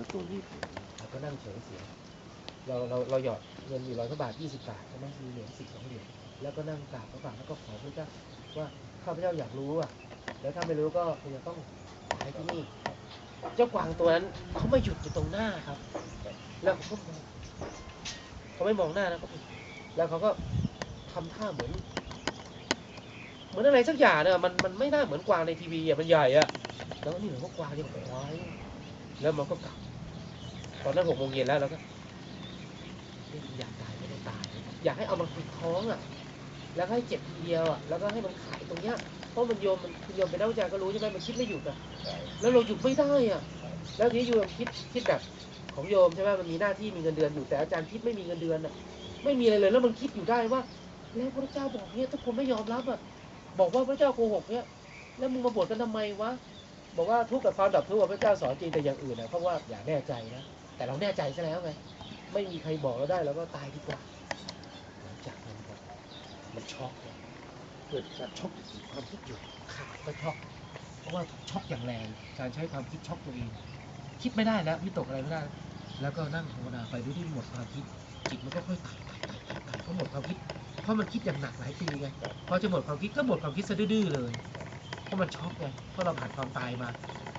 ว่าตัวรีบเราก็นั่งเฉยเสีย เราเราเราหยอดเงินอยู่ร้อยกว่าบาทยี่สิบบาทใช่ไหมมีเหรียญสิบสองเหรียญแล้วก็นั่งกราบพระบาทแล้วก็ขอพระเจ้าว่าข้าพเจ้าอยากรู้อะ แล้วถ้าไม่รู้ก็คงจะต้องตายที่นี่ เจ้ากวางตัวนั้นเขาไม่หยุดอยู่ตรงหน้าครับ แล้วเขาก็เขาไม่มองหน้านะเขาแล้วเขาก็ทำท่าเหมือน เหมือนอะไรสักอย่างเนี่ยมันมันไม่น่าเหมือนกวางในทีวีอะมันใหญ่อะ แล้วนี่เหมือนว่ากวางยังควายแล้วมันก็กลับ ตอนนั้นหกโมงเย็นแล้วเราก็อยากตายไม่ได้ตาย อยากให้เอามันคุยท้องอะ แล้วก็ให้เจ็บทีเดียวอะ แล้วก็ให้มันขายตรงเนี้ย เพราะมันโยมมันโยมเป็นนักวิจารณ์ก็รู้ใช่ไหมมันคิดไม่หยุดอะ แล้วเราหยุดไม่ได้อะ แล้วทีนี้โยมคิดคิดแบบของโยมใช่ไหมมันมีหน้าที่มีเงินเดือนอยู่แต่อาจารย์คิดไม่มีเงินเดือนอะ ไม่มีอะไรเลยแล้วมันคิดอยู่ได้ว่าแล้วพระเจ้าบอกเนี่ยถ้าคนไม่ยอมรับอะ บอกว่าพระเจ้าโกหกเนี่ย แล้วมึงมาบวชกันทำไมวะ บอกว่าทุกข์กับความดับทุกข์พระเจ้าสอนจริงแต่อย่างอื่นนะเพราะว่าอย่าแน่ใจนะ แต่เราแน่ใจซะแล้วไง ไม่มีใครบอกเราได้เราก็ตายดีกว่า หลังจากนั้นครับมันช็อกเลยเกิดการช็อกความคิดอยู่ขาก็ช็อก เพราะว่าช็อกอย่างแรง การใช้ความคิดช็อกตัวเอง คิดไม่ได้แล้ววิตกอะไรไม่ได้ แล้วก็นั่งภาวนาไปด้วยที่หมดความคิด จิตมันก็ค่อยไต่ไต่ไต่ไต่ไต่ก็หมดความคิด เพราะมันคิดอย่างหนักหลายปีไง พอจะหมดความคิดก็หมดความคิดซะดื้อๆเลย เพราะมันช็อกไง เพราะเราผ่านความตายมาก็ไต่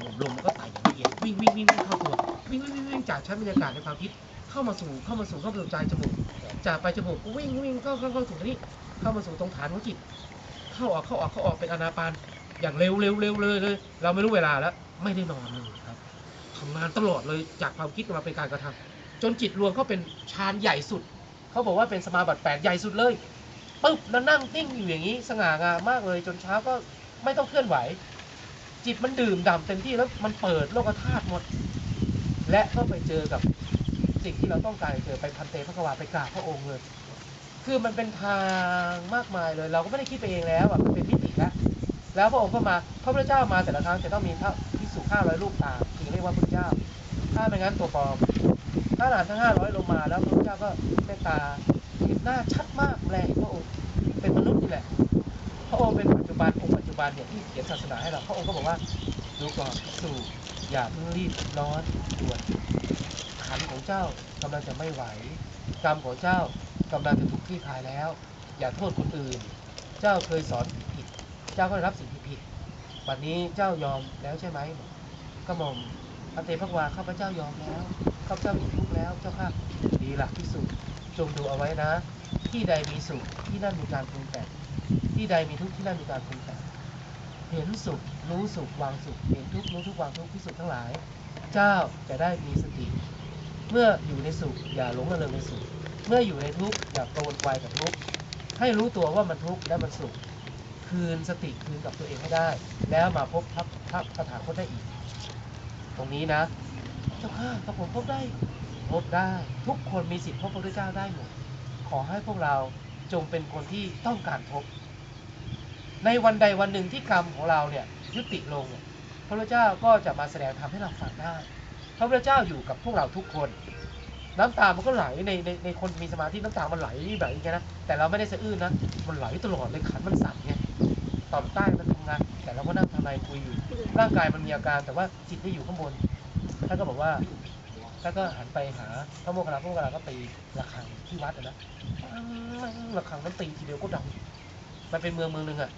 ลมลมมันก็ไต่อย่างละเอียดวิ่งวิ่งวิ่งวิ่งเข้าตัววิ่งวิ่งวิ่งวิ่งจากชั้นบรรยากาศในความคิดเข้ามาสู่เข้ามาสู่เข้ามาสู่ใจจมูกจากปจมูกก็วิ่งวิ่งเข้าเข้าเข้าสู่นนี้ เข้ามาสู่ตรงฐานของจิต เข้าออกเข้าออกเข้าออกเป็นอนาปาน อย่างเร็วเร็วเร็วเลยเลย เราไม่รู้เวลาแล้วไม่ได้นอนเลยครับทำงานตลอดเลยจากความคิดมาเป็นการกระทำจนจิตรวมเข้าเป็นฌานใหญ่สุด เขาบอกว่าเป็นสมาบัติแปดใหญ่สุดเลยปึ๊บแล้วนั่งนิ่งอยู่อย่างนี้สง่างามมากเลย จนเช้าก็ไม่ต้องเคลื่อนไหว จิตมันดื่มด่ำเต็มที่แล้วมันเปิดโลกธาตุหมด และก็ไปเจอกับสิ่งที่เราต้องการเจอไปพันเตพระกวาไปกราบพระองค์เลย คือมันเป็นทางมากมายเลย เราก็ไม่ได้คิดไปเองแล้วอะมันเป็นมิติแล้วแล้วพระองค์ก็มาพระพุทธเจ้ามาแต่ละครั้งจะต้องมีพระพิสุห้าร้อยรูปตามถึงเรียกว่าพระพุทธเจ้า ถ้าไม่งั้นตัวปลอมถ้าหลานทั้งห้าร้อยลงมาแล้วพระพุทธเจ้าก็เมตตาเห็นหน้าชัดมากแรงพระองค์เป็นมนุษย์นี่แหละ พระองค์เป็นปัจจุบันองค์ จุบันเนี่ยที่เขียนศาสนาให้เราพระองค์ก็บอกว่าดูก่อนสู่อย่าเพิ่งรีบร้อนด่วนขันของเจ้ากำลังจะไม่ไหวกรรมของเจ้ากำลังจะถูกที่คายแล้ว อย่าโทษคนอื่น เจ้าเคยสอนผิดเจ้าก็ได้รับสิ่งที่ผิดวันนี้เจ้ายอมแล้วใช่ไหมก็มอมพระเตพระวาข้าพเจ้ายอมแล้วข้าพเจ้ามีทุกข์แล้วเจ้าค่ะดีหลักที่สุดจงดูเอาไว้นะ ที่ใดมีสุขที่นั่นมีการปรุงแต่งที่ใดมีทุกข์ที่นั่นมีการปรุงแต่ง เห็นสุข รู้สุข วางสุข เห็นทุกข์รู้ทุกข์วางทุกข์ที่สุดทั้งหลาย เจ้าจะได้มีสติ เมื่ออยู่ในสุข อย่าหลงระเริงในสุข เมื่ออยู่ในทุกข์อย่าโกรธไวกับทุกข์ ให้รู้ตัวว่ามันทุกข์และมันสุข คืนสติคืนกับตัวเองให้ได้ แล้วมาพบพระพระคาถาคตได้อีก ตรงนี้นะ เจ้าข้ากับผมพบได้ พบได้ ทุกคนมีสิทธิ์พบพระพุทธเจ้าได้หมด ขอให้พวกเราจงเป็นคนที่ต้องการพบ ในวันใดวันหนึ่งที่กรรมของเราเนี่ยยุติลง พระพุทธเจ้าก็จะมาแสดงธรรมให้เราฟังได้ พระพุทธเจ้าอยู่กับพวกเราทุกคน น้ำตามันก็ไหลในในในคนมีสมาธิน้ำตามันไหลแบบนี้นะแต่เราไม่ได้สะอื้นนะมันไหลตลอดเลยขันมันสั่นไงต่อมใต้มันทำงาน แต่เราก็นั่งทำอะไรคุยอยู่ ร่างกายมันมีอาการแต่ว่าจิตไม่อยู่ข้างบนท่านก็บอกว่าท่านก็หันไปหาพระโมคคัลลาพระโมคคัลลาก็ตีระฆังที่วัดนะระฆังนั้นตีทีเดียวก็ดังมันเป็นเมืองเมืองหนึ่งอะ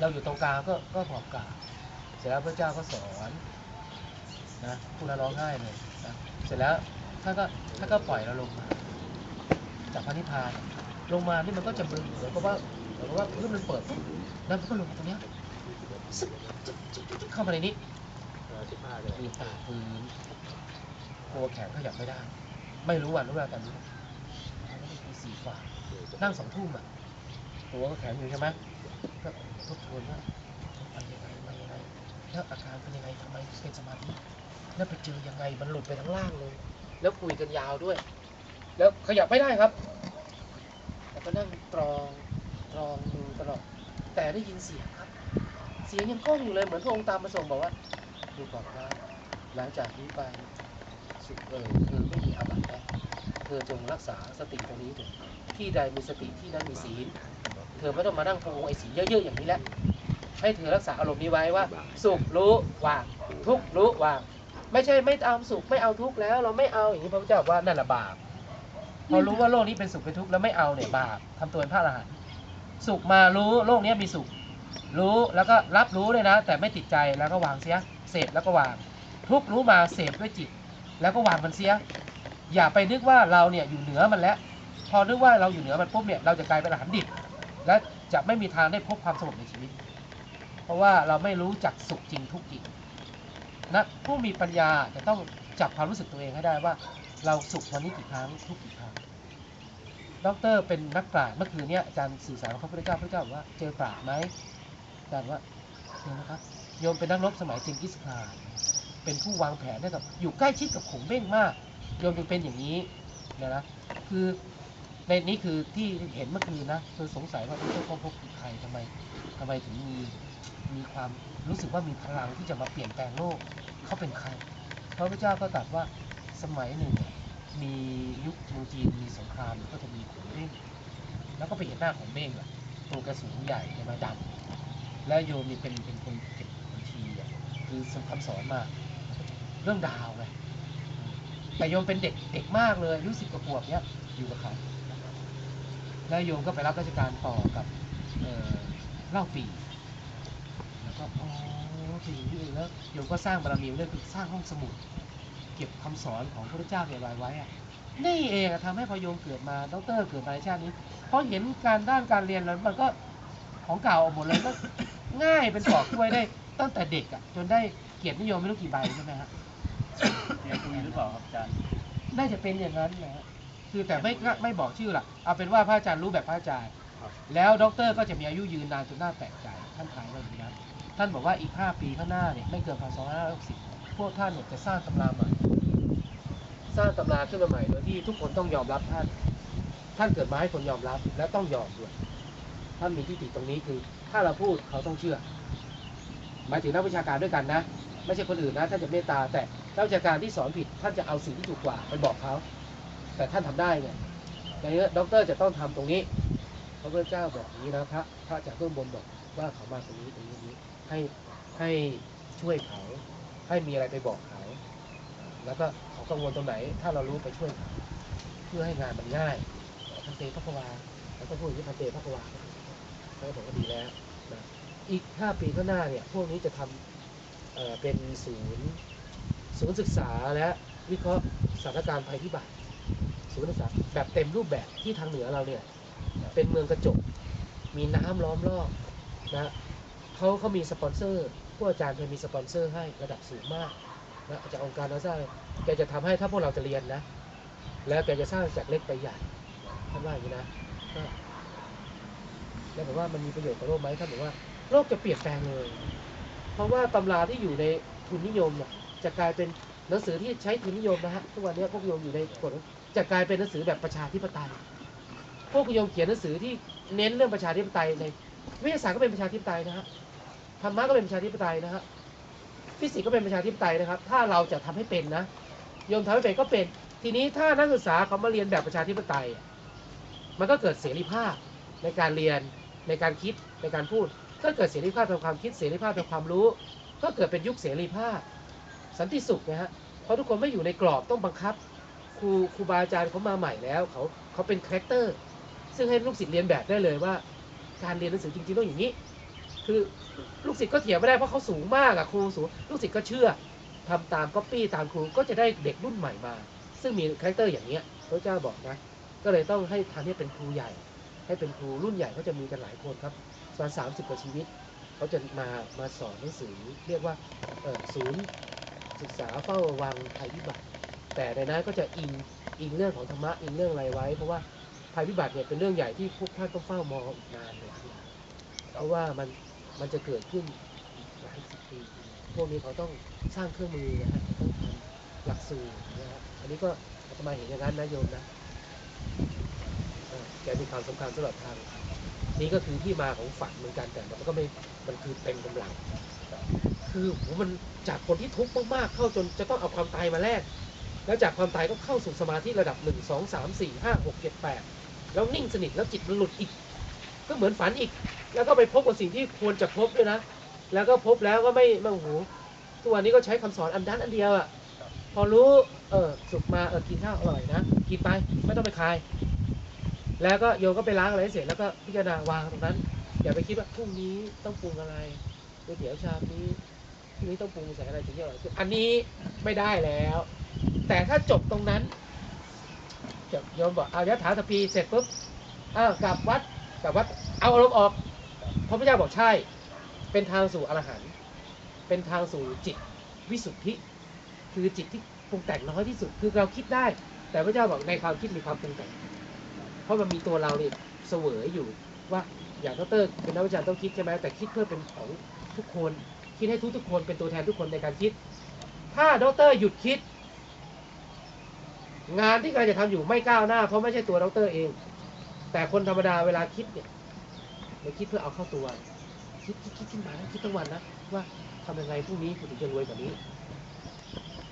เราอยู่ตรงกลางก็ก็บอกกล่าวเสร็จแล้วพระเจ้าก็สอนนะคุณร้องไห้เลยนะเสร็จแล้วท่านก็ท่านก็ปล่อยเราลงมา จากพระนิพพานลงมานี่มันก็จะมึนเหมือนกับว่าเหมือนกับว่าพื้นมันเปิดปุ๊บแล้วมันก็ลงมาตรงเนี้ยซึบเข้ามาในนี้ลืมตาฟื้นตัวแขนขยับไม่ได้ ไม่รู้วันรู้เวลาแต่รู้มันไม่มีสี่ฝ่านั่งสองทุ่มอะตัวก็แขนอยู่ใช่ไหม ก็ทบทวนว่าไปยังไงมายังไงแล้วอาการเป็นยังไงทำไมเป็นสมาธิแล้วไปเจอยังไงมันหลุดไปทั้งล่างเลย แล้วคุยกันยาวด้วย แล้วขยับไม่ได้ครับแล้วก็นั่งตรองตรองดูตลอดแต่ได้ยินเสียงครับ เสียงยังก้องอยู่เลยเหมือนพระองค์ตามมาส่งบอกว่าดูก่อนว่าหลังจากนี้ไปสุขเอ่ยเธอไม่มีอาบัติแล้วเธอจงรักษาสติตรงนี้เถอะที่ใดมีสติที่นั้นมีศีล ธอไม่ต้องมานั่งพะวงไอ้สีเยอะๆอย่างนี้แล้วให้เธอรักษาอารมณ์นี้ไว้ว่า สุขรู้วางทุกข์รู้วาง ไม่ใช่ไม่เอาสุขไม่เอาทุกข์แล้ว เราไม่เอาอย่างนี้พระพุทธเจ้าบอกว่านั่นแหละบาปพอรู้ว่าโลกนี้เป็นสุขเป็นทุกข์แล้วไม่เอาเนี่ยบาปทำตัวเป็นพระอรหันต์สุขมารู้โลกนี้มีสุข รู้แล้วก็รับรู้เลยนะ แต่ไม่ติดใจแล้วก็วางเสียเสพแล้วก็วาง ทุกข์รู้มาเสพด้วยจิต แล้วก็วางมันเสีย อย่าไปนึกว่าเราเนี่ยอยู่เหนือมันแล้ว พอนึกว่าเราอยู่เหนือมันปุ๊บเนี่ยเราจะกลายเป็นอรหันต์ดิบ และจะไม่มีทางได้พบความสงบในชีวิต เพราะว่าเราไม่รู้จักสุขจริงทุกจริงนะผู้มีปัญญาจะต้องจับความรู้สึกตัวเองให้ได้ว่า เราสุขวันนี้กี่ครั้งทุกกี่ครั้งด็อกเตอร์เป็นนักปราชญ์เมื่อคืนนี้อาจารย์สื่อสารกับพระพุทธเจ้าพระพุทธเจ้าบอกว่าเจอปราชญ์ไหมอาจารย์ว่าเจอนะครับโยมเป็นนักรบสมัยเจงกิสข่านเป็นผู้วางแผนได้กับอยู่ใกล้ชิดกับขงเบ้งมากโยมจึงเป็นอย่างนี้นะนะคือ ในนี้คือที่เห็นเมื่อคืนนะคือสงสัยว่าเจ้าพ่อพบคือใครทำไมทำไมถึงมีมีความรู้สึกว่ามีพลังที่จะมาเปลี่ยนแปลงโลกเขาเป็นใครพระพุทธเจ้าก็ตรัสว่าสมัยหนึ่งมียุคเมืองจีนมีสงครามก็จะมีขงเบ้งแล้วก็ไปเห็นหน้าของเบ้งอะตัวกระสูงใหญ่ใช่ไหมดำและโยมนี่เป็นเป็นคนเก็บบัญชีอะคือคำสอนมาเรื่องดาวไงแต่โยมเป็นเด็กเด็กมากเลยอายุสิบกว่าขวบเนี้ยอยู่กับเขา แล้วโยมก็ไปรับราชการต่อกับเอ่อเล่าปีแล้วก็อ๋อปีนี้เองแล้วโยมก็สร้างบารมีไว้ด้วยคือสร้างห้องสมุด เก็บคำสอนของพระเจ้าเก็บไว้ไว้อะนี่เองอะทำให้พอโยมเกิดมาดรเกิดมาในชาตินี้พอเห็นการด้านการเรียนแล้วมันก็ของเก่าเอาหมดเลยก็ง่ายเป็นปอกกล้วยได้ตั้งแต่เด็กอะจนได้เกียรตินิยมไม่รู้กี่ใบใช่ไหมฮะเรียนคุยหรือเปล่าครับอาจารย์น่าจะเป็นอย่างนั้นนะฮะ คือแต่ไม่ไม่บอกชื่อล่ะเอาเป็นว่าพระอาจารย์รู้แบบพระอาจารย์ครับแล้วด็อกเตอร์ก็จะมีอายุยืนนานจนน่าแปลกใจ ท่านทายว่าอย่างนี้นะท่านบอกว่าอีก 5 ปีข้างหน้าเนี่ยไม่เกินพศ2560พวกท่านเนี่ยจะสร้างตำราใหม่ สร้างตำราขึ้นมาใหม่โดยที่ทุกคนต้องยอมรับท่าน ท่านเกิดมาให้คนยอมรับและต้องยอมด้วยท่านมีที่ติตรงนี้คือ ถ้าเราพูดเขาต้องเชื่อ หมายถึงนักวิชาการด้วยกันนะ ไม่ใช่คนอื่นนะท่านจะเมตตาแต่นักวิชาการที่สอนผิดท่านจะเอาสิ่งที่ถูกกว่าไปบอกเขา แต่ท่านทำได้ไงในเนี้ยด็อกเตอร์จะต้องทำตรงนี้พระพุทธเจ้าบอกนี้นะพระพระจากเบื้องบนบอกว่าเขามาตรงนี้ตรงนี้นี้ให้ให้ช่วยเขา ให้มีอะไรไปบอกเขา แล้วก็เขากังวลตรงไหน ถ้าเรารู้ไปช่วยเขาเพื่อให้งานมันง่ายพันเตพระกวาแล้วก็พูดอย่างนี้พันเตพระกวาเขาก็บอกว่าดีแล้วนะอีกห้าปีข้างหน้าเนี่ยพวกนี้จะทำเเป็นศูนย์ศูนย์ศึกษาและวิเคราะห์สถานการณ์ภัยพิบัติ ศูนย์ศึกษาแบบเต็มรูปแบบที่ทางเหนือเราเนี่ยเป็นเมืองกระจก มีน้ำล้อมรอบนะเขาเขามีสปอนเซอร์ผู้อาจารย์เคยมีสปอนเซอร์ให้ระดับสูงมากนะจากองค์การนาซาแกจะทำให้ถ้าพวกเราจะเรียนนะ แล้วแกจะสร้างจากเล็กไปใหญ่ท่านว่าอย่างนี้นะก็แล้วผมว่ามันมีประโยชน์กับโลกไหมท่านบอกว่าโลกจะเปลี่ยนแปลงเลย เพราะว่าตำราที่อยู่ในทุนนิยมเนี่ยจะกลายเป็นหนังสือที่ใช้ทุนนิยมนะฮะทุกวันนี้พวกโยมอยู่ในกฎ จะกลายเป็นหนังสือแบบประชาธิปไตย พวกโยมเขียนหนังสือที่เน้นเรื่องประชาธิปไตยในวิทยาศาสตร์ก็เป็นประชาธิปไตยนะฮะธรรมะก็เป็นประชาธิปไตยนะฮะฟิสิกส์ก็เป็นประชาธิปไตยนะครับ ถ้าเราจะทำให้เป็นนะโยมทำให้เป็นก็เป็น ทีนี้ถ้านักศึกษาเขามาเรียนแบบประชาธิปไตย มันก็เกิดเสรีภาพในการเรียนในการคิดในการพูด ก็เกิดเสรีภาพทางความคิดเสรีภาพทางความรู้ ก็เกิดเป็นยุคเสรีภาพ สันติสุขนะฮะเพราะทุกคนไม่อยู่ในกรอบต้องบังคับ รูครูบาอาจารย์เขามาใหม่แล้วเขาเขาเป็นคาแรคเตอร์ ซึ่งให้ลูกศิษย์เรียนแบบได้เลยว่า การเรียนหนังสือจริงๆต้องอย่างนี้ คือลูกศิษย์ก็เถียงไม่ได้เพราะเขาสูงมากอะครูสูงลูกศิษย์ก็เชื่อทำตามก๊อปปี้ตามครูก็จะได้เด็กรุ่นใหม่มา ซึ่งมีคาแรคเตอร์อย่างเนี้ยพระเจ้าบอกนะก็เลยต้องให้ทานนี้เป็นครูใหญ่ ให้เป็นครูรุ่นใหญ่เขาจะมีกันหลายคนครับประมาณสามสิบกว่าชีวิตเขาจะมามาสอนหนังสือเรียกว่าศูนย์ศึกษาเฝ้าระวังภัยพิบัติ แต่ในนั้นก็จะอิงอิงเรื่องของธรรมะอิงเรื่องอะไรไว้ เพราะว่าภัยพิบัติเนี่ยเป็นเรื่องใหญ่ที่พวกท่านต้องเฝ้ามองอีกนานเลยเพราะว่ามันมันจะเกิดขึ้นหลายสิบปีพวกนี้เขาต้องสร้างเครื่องมือนะฮะต้องทำหลักสูตรนะฮะอันนี้ก็อาตมาเห็นอย่างนั้นนะโยมนะแกมีความสำคัญสำหรับทาง นี่ก็คือที่มาของฝันเหมือนกันแต่มันก็ไม่มันคือเต็มกำลัง คือมันจากคนที่ทุกข์มากๆเข้าจนจะต้องเอาความตายมาแลก แล้วจากความตายก็เข้าสู่สมาธิระดับหนึ่งสองสามสี่ห้าหกเจ็ดแปดแล้วนิ่งสนิทแล้วจิตมันหลุดอีก ก็เหมือนฝันอีก แล้วก็ไปพบกับสิ่งที่ควรจะพบด้วยนะ แล้วก็พบแล้วก็ไม่ม่โอ้โหทุกวันนี้ก็ใช้คำสอนอันนั้นอันเดียวอะพอรู้เออสุกมาเออกินข้าวอร่อยนะกินไปไม่ต้องไปคาย แล้วก็โยก็ไปล้างอะไรเสร็จแล้วก็พิจารณาวางตรงนั้นอย่าไปคิดว่าพรุ่งนี้ต้องปรุงอะไรก๋วยเตี๋ยวชามนี้พรุ่งนี้ต้องปรุงใส่อะไรถึงจะอร่อยอันนี้ไม่ได้แล้ว แต่ถ้าจบตรงนั้นจะโยมบอกเอายะถาตะพีเสร็จปุ๊บอ้าวกลับวัดกลับวัดเอาอารมณ์ออกพระพุทธเจ้าบอกใช่ เป็นทางสู่อรหันต์เป็นทางสู่จิตวิสุทธิ คือจิตที่ปรุงแต่งน้อยที่สุด คือเราคิดได้ แต่พระเจ้าบอกในความคิดมีความปรุงแต่ง เพราะมันมีตัวเราเนี่ยเสวยอยู่ว่าอย่างดรเป็นนักวิชาการต้องคิดใช่ไหมแต่คิดเพื่อเป็นของทุกคน คิดให้ทุกทุกคนเป็นตัวแทนทุกคนในการคิด ถ้าดรหยุดคิด งานที่กำลังจะทำอยู่ไม่ก้าวหน้า เพราะไม่ใช่ตัวดรเอง แต่คนธรรมดาเวลาคิดเนี่ยเราคิดเพื่อเอาเข้าตัว คิดคิดคิดขึ้นมาคิดทั้งวันนะว่าทำยังไงพรุ่งนี้กูถึงจะรวยกว่านี้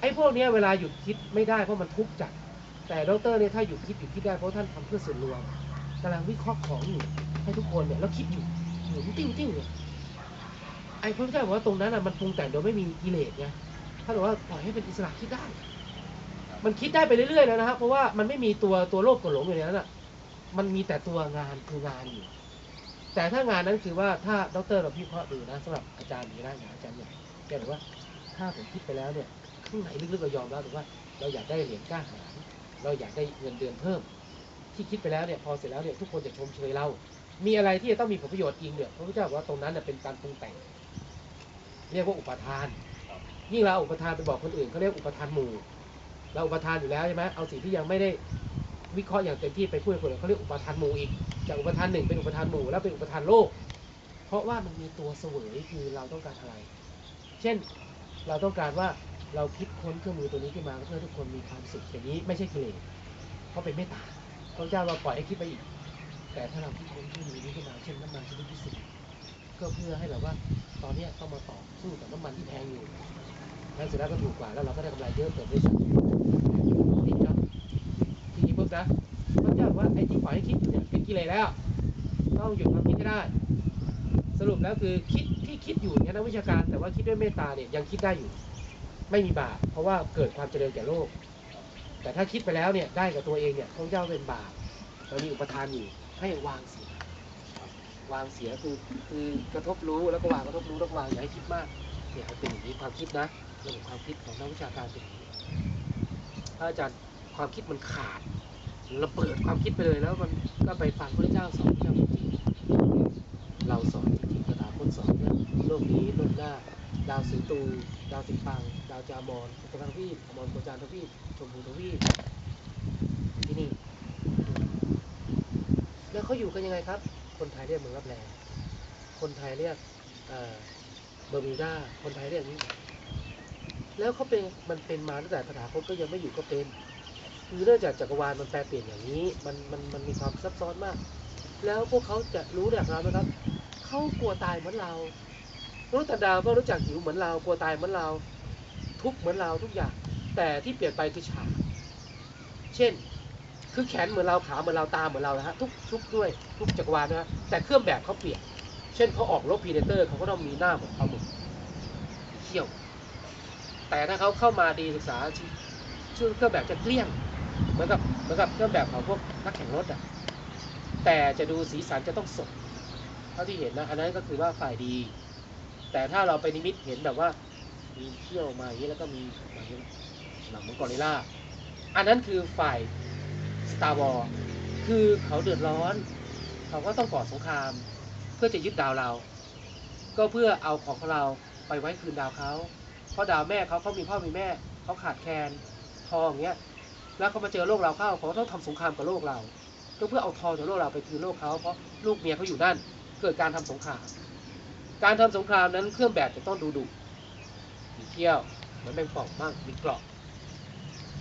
ไอ้พวกเนี้ยเวลาหยุดคิดไม่ได้เพราะมันทุกข์จัด แต่ดรเนี่ยถ้าหยุดคิดหยุดคิดได้เพราะท่านทำเพื่อส่วนรวมกำลังวิเคราะห์ของอยู่ให้ทุกคนเนี่ยแล้วคิดอยู่หมุนติ้วติ้วเนี่ยไอ้พระพุทธเจ้าบอกว่าตรงนั้นอะมันปรุงแต่งโดยไม่มีกิเลสไงท่านบอกว่าปล่อยให้เป็นอิสระคิดได้ มันคิดได้ไปเรื่อยๆแล้วนะครับ เพราะว่ามันไม่มีตัวตัวโลภกับหลงอยู่ในนั้นอะมันมีแต่ตัวงานคืองานอยู่ แต่ถ้างานนั้นคือว่าถ้าดรเราพิเคราะห์ดูนะสำหรับอาจารย์นี้นะอย่างอาจารย์เนี่ยแกบอกว่าถ้าผมคิดไปแล้วเนี่ยข้างในลึกๆเรายอมรับถือว่า เราอยากได้เหรียญกล้าหาญเราอยากได้เงินเดือนเพิ่ม ที่คิดไปแล้วเนี่ยพอเสร็จแล้วเนี่ยทุกคนจะชมเชยเรา มีอะไรที่จะต้องมีผลประโยชน์จริงเนี่ยพระพุทธเจ้าบอกว่าตรงนั้นน่ะเป็นการปรุงแต่ง เรียกว่าอุปทานยิ่งเราอุปทานไปบอกคนอื่นเขาเรียกอุปทานหมู่ เราอุปทานอยู่แล้วใช่ไหมเอาสิ่งที่ยังไม่ได้วิเคราะห์อย่างเต็มที่ไปพูดคนเขาเรียกอุปทานหมู่อีก จากอุปทานหนึ่งเป็นอุปทานหมู่แล้วเป็นอุปทานโลก เพราะว่ามันมีตัวเสวยคือเราต้องการอะไร เช่นเราต้องการว่าเราคิดค้นเครื่องมือตัวนี้ขึ้นมาเพื่อทุกคนมีความสุขอย่างนี้ไม่ใช่กิเลสเพราะเป็นเมตตาพระเจ้าเราปล่อยให้คิดไปอีก แต่ถ้าเราคิดค้นเครื่องมือนี้ขึ้นมาเช่นน้ำมันชนิดพิเศษก็เพื่อให้แบบว่าตอนนี้ต้องมาต่อสู้กับน้ำมันที่แพงอยู่แล้วเสร็จแล้วก็ถูกกว่าแล้วเราก็ได้กำไรเยอะเกิดด้สูงนี่ครับ ทีนี้ปุ๊บนะพระเจ้าบอกว่าไอ้ที่ปล่อยให้คิดเนี่ยเป็นกิเลสแล้ว ต้องหยุดความคิดให้ได้ สรุปแล้วคือคิดที่คิดอยู่เนี่ยนักวิชาการแต่ว่าคิดด้วยเมตตาเนี่ยยังคิดได้อยู่ ไม่มีบาปเพราะว่าเกิดความเจริญแก่โลก แต่ถ้าคิดไปแล้วเนี่ยได้กับตัวเองเนี่ยพระเจ้าเป็นบาปเรามีอุปทานอยู่ให้วางเสียวางเสียคือคือกระทบรู้แล้วก็วางกระทบรู้แล้วก็วางอย่าให้คิดมากเนี่ยเป็นอย่างนี้ความคิดนะระบบความคิดของนักวิชาการเป็นอย่างนี้ถ้าอาจารย์ความคิดมันขาด ระเบิดความคิดไปเลยแล้วมันก็ไปฟังพระเจ้าสอนเจ้าจริงเราสอนจริงๆตถาคตสอนเนี่ยโลกนี้โลกหน้า ดาวสีตู ดาวสีปัง ดาวจามอนอุปทานทวีปอมรโคจารทวีปชมพูทวีปที่นี่ แล้วเขาอยู่กันยังไงครับ คนไทยเรียกเมืองรับแลคนไทยเรียกเอ่อเบอร์มิวดาคนไทยเรียกนี้ แล้วเขาเป็นมันเป็นมาตั้งแต่ตถาคตก็ยังไม่อยู่ก็เป็น คือเนื่องจากจักรวาลมันแปรเปลี่ยนอย่างนี้ มันมันมันมีความซับซ้อนมาก แล้วพวกเขาจะรู้จากเราไหมครับเขากลัวตายเหมือนเรารู้ต่างดาวก็รู้จักหิวเหมือนเรากลัวตายเหมือนเรา ทุกเหมือนเราทุกอย่าง แต่ที่เปลี่ยนไปคือฉากเช่น คือแขนเหมือนเราขาเหมือนเราตาเหมือนเรานะฮะทุกทุกด้วยทุกจักรวาลนะฮะแต่เครื่องแบบเขาเปลี่ยน เช่นเขาออกรบพีเดเตอร์เขาก็ต้องมีหน้าเหมือนปลาหมึกเขี้ยว แต่ถ้าเขาเข้ามาดีศึกษาชื่อเครื่องแบบจะเกลี้ยง เหมือนกับเหมือนกับเครื่องแบบของพวกนักแข่งรถอะแต่จะดูสีสันจะต้องสดเท่าที่เห็นนะอันนั้นก็คือว่าฝ่ายดี แต่ถ้าเราไปนิมิตเห็นแบบว่า มีเขี้ยวมาอย่างนี้แล้วก็มีมาอย่างนี้หนังมือนกริลล่าอันนั้นคือฝ่าย Star w a r คือเขาเดือดร้อน เขาก็ต้องก่อสงคราม เพื่อจะยึดดาวเรา ก็เพื่อเอาของของเราไปไว้คืนดาวเขา เพราะดาวแม่เขาเขามีพ่อมีแม่ เขาขาดแคลนทองอย่างเงี้ย แล้วเขามาเจอโลกเราเข้าเขาต้องทำสงครามกับโลกเราก็เพื่อเอาทองจากโลกเราไปคืนโลกเขาเพราะลูกเมียเขาอยู่นั่น เกิดการทำสงคราม การทำสงครามนั้นเครื่องแบบจะต้องดูดุมีเขี้ยวเหมันเป็นป่องบ้างมีเกราะ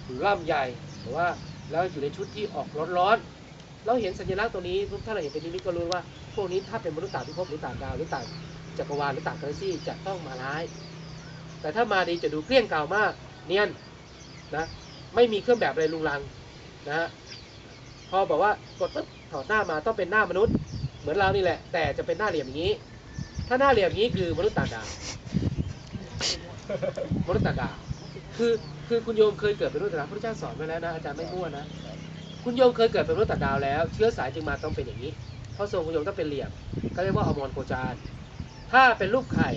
หรือล่ำใหญ่หรือว่าแล้วอยู่ในชุดที่ออกร้อนๆเราเห็นสัญลักษณ์ตัวนี้ทุกท่านเราเห็นเป็นนิมิตก็รู้ว่าพวกนี้ถ้าเป็นมนุษย์ต่างพิภพหรือต่างดาวหรือต่างจักรวาลหรือต่างกาแล็กซี่จะต้องมาร้าย แต่ถ้ามาดีจะดูเกลี้ยงเก่ามากเนียนนะ ไม่มีเครื่องแบบอะไรลุงลังนะฮะพอบอกว่ากดปุ๊บถอดหน้ามาต้องเป็นหน้ามนุษย์ เหมือนเรานี่แหละ แต่จะเป็นหน้าเหลี่ยมอย่างนี้ ถ้าหน้าเหลี่ยมอย่างนี้คือมนุษย์ต่างดาวมนุษย์ต่างดาวคือคือคุณโยมเคยเกิดเป็นมนุษย์ต่างดาวพระพุทธเจ้าสอนไว้แล้วนะอาจารย์ไม่มั่วนะคุณโยมเคยเกิดเป็นมนุษย์ต่างดาวแล้ว เชื้อสายจึงมาต้องเป็นอย่างนี้ เพราะทรงคุณโยมต้องเป็นเหลี่ยมเขาเรียกว่าอมรโคจารถ้าเป็นรูปไข่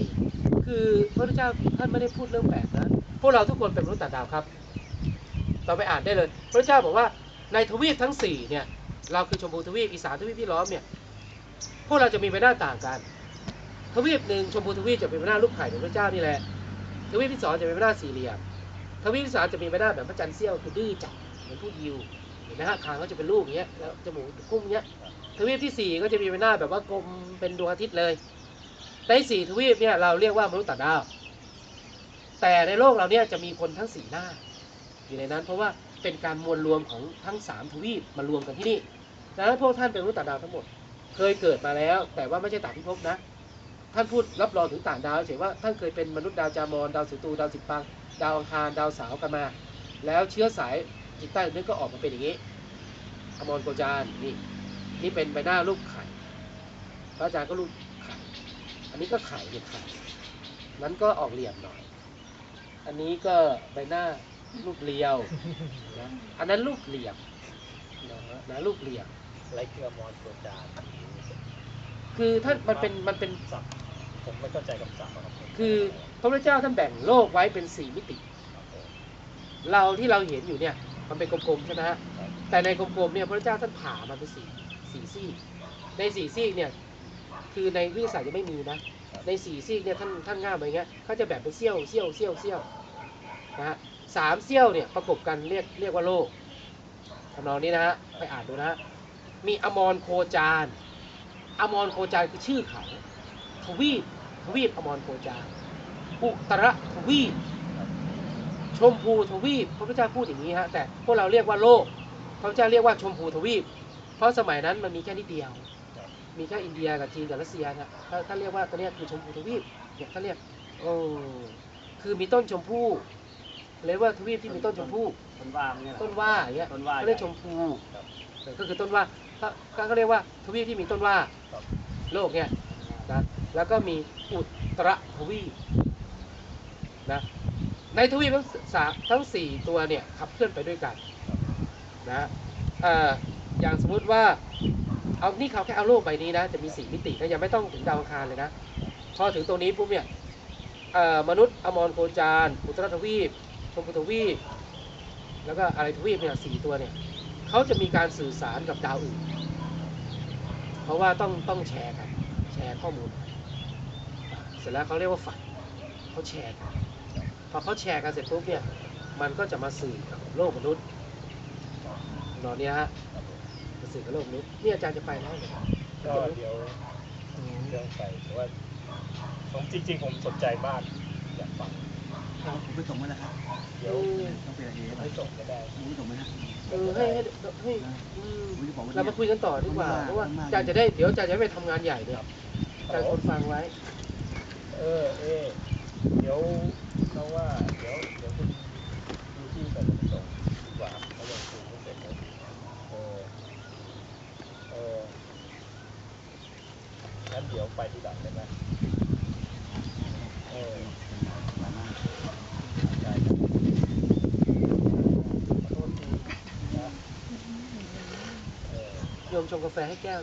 คือพระพุทธเจ้าท่านไม่ได้พูดเรื่องแปลกนะ พวกเราทุกคนเป็นมนุษย์ต่างดาวครับ เราไปอ่านได้เลย พระเจ้าบอกว่าในทวีปทั้งสี่เนี่ยเราคือชมพูทวีปอีสานทวีปที่ล้อมเนี่ยพวกเราจะมีใบหน้าต่างกัน ทวีปหนึ่งชมพูทวีปจะเป็นใบหน้ารูปไข่ของพระเจ้านี่แหละทวีปที่สองจะเป็นใบหน้าสี่เหลี่ยมทวีปที่สามจะมีใบหน้าแบบพระจันทร์เสี้ยวคือดื้อจัดเหมือนผู้ยิวเห็นไหมฮะคางเขาจะเป็นลูกอย่างเงี้ยแล้วจมูกกุ้งเงี้ยทวีปที่สี่ก็จะมีใบหน้าแบบว่ากลมเป็นดวงอาทิตย์เลยในสี่ทวีปเนี่ยเราเรียกว่ามนุษย์ต่างดาวแต่ในโลกเราเนี่ยจะมีคนทั้งสี่หน้า อยู่ในนั้น เพราะว่าเป็นการมวลรวมของทั้งสามทวีปมารวมกันที่นี่ดังนั้นพวกท่านเป็นมนุษย์ต่างดาวทั้งหมด เคยเกิดมาแล้ว แต่ว่าไม่ใช่ต่างพิภพนะ ท่านพูดรับรองถึงต่างดาวเฉยว่าท่านเคยเป็นมนุษย์ดาวจามอนดาวสุตูดาวสิบปัง ดาวอังคารดาวสาร์กันมา แล้วเชื้อสายจิตใต้นึกก็ออกมาเป็นอย่างนี้อมรโกจารนี่นี่เป็นใบหน้ารูปไข่พระอาจารย์ก็รูปไข่อันนี้ก็ไข่เป็นไข่นั้นก็ออกเหลี่ยมหน่อย อันนี้ก็ใบหน้า รูปเรียวนะอันนั้นรูปเหลี่ยมนะฮะนะรูปเหลี่ยมไรเกลือมอนโปรจานคือท่านมันเป็นมันเป็นศัพท์ผมไม่เข้าใจคำศัพท์อะครับคือพระพุทธเจ้าท่านแบ่งโลกไว้เป็นสี่มิติ ครับผมเราที่เราเห็นอยู่เนี่ยมันเป็นกลมๆใช่ไหมฮะครับแต่ในกลมๆเนี่ยพระเจ้าท่านผ่ามันเป็นสี่สี่ซี่ ในสี่ซี่เนี่ยคือในวิทยาศาสตร์ยังไม่มีนะ ในสี่ซี่เนี่ยท่านท่านง่ายมาอย่างเงี้ยเขาจะแบ่งเป็นเซี่ยวเซี่ยวเซี่ยวเซี่ยวนะฮะ สามเซี่ยวเนี่ยประกบกันเรียกเรียกว่าโลกทำนองนี้นะฮะไปอ่านดูนะฮะมีอมรโคจารอมรโคจารคือชื่อเขาทวีปทวีปอมรโคจารอุตรทวีปชมพูทวีปพระพุทธเจ้าพูดอย่างนี้ฮะแต่พวกเราเรียกว่าโลก พระพุทธเจ้าเรียกว่าชมพูทวีป เพราะสมัยนั้นมันมีแค่นิดเดียว มีแค่อินเดียกับจีนกับรัสเซียนะถ้าถ้าเรียกว่าตัวเนี้ยคือชมพูทวีปเนี่ยเขาเรียกโอ้คือมีต้นชมพู่ เรียกว่าทวีปที่มีต้นชมพู่คนว่างเนี่ยเหรอต้นว่าอย่างเงี้ยต้นว่าเขาเรียกชมพูก็คือต้นว่าก็ก็เขาเรียกว่าทวีปที่มีต้นว่าครับโลกเนี่ยนะแล้วก็มีอุตรทวีปนะในทวีปทั้งสามทั้งสี่ตัวเนี่ยขับเคลื่อนไปด้วยกันนะเอ่ออย่างสมมุติว่าเอานี่เขาแค่เอาโลกใบนี้นะ จะมีสี่มิตินะยังไม่ต้องถึงดาวอังคารเลยนะ พอถึงตรงนี้ปุ๊บเนี่ยเอ่อมนุษย์อมรโคจารอุตรทวีป ชมพูทวีปแล้วก็อะไรทวีปเนี่ยสี่ตัวเนี่ยเขาจะมีการสื่อสารกับดาวอื่น เพราะว่าต้องต้องแชร์กันแชร์ข้อมูล เสร็จแล้วเขาเรียกว่าฝันเขาแชร์กันพอเขาแชร์กันเสร็จปุ๊บเนี่ยมันก็จะมาสื่อกับโลกมนุษย์นอนเนี้ยฮะมาสื่อกับโลกมนุษย์นี่อาจารย์จะไปแล้วเนี่ยก็เดี๋ยวเรื่องไปแต่ว่าผมจริงๆผมสนใจมากอยากฟังผม ไปส่งมาแล้วครับเดี๋ยวต้องเป็นอะไรให้ส่งก็ได้ผมไปส่งมาแล้วเออให้ให้ให้อืมผมจะบอกว่าเรามาคุยกันต่อดีกว่าเพราะว่าอาจารย์จะได้เดี๋ยวอาจารย์จะได้ไปทำงานใหญ่เนี่ยอาจารย์คนฟังไว้ เออเออเดี๋ยวเขาว่าเดี๋ยวเดี๋ยวคุณดูที่ไปจะไปส่งดีกว่าเขายังคุยไม่เสร็จเลยเออเอองั้นเดี๋ยวไปทีหลังได้ไหมเออได้ครับขอโทษทีนะเออ โยมชงกาแฟให้แก้ว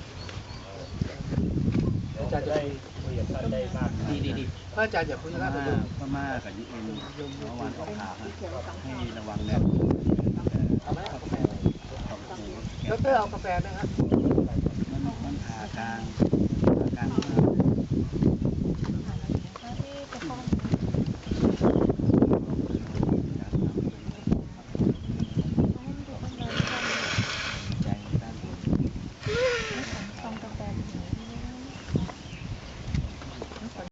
เดี๋ยวจะได้คุยกับท่านได้มากขึ้นดีดีดีพระอาจารย์อย่าพูดพละม่าโยมพม่ากับยูเอ็นเมื่อวานออกข่าวฮะให้ระวังนะเอาไหมเอากาแฟของกูดรเอากาแฟไหมครับมันมันผ่ากลาง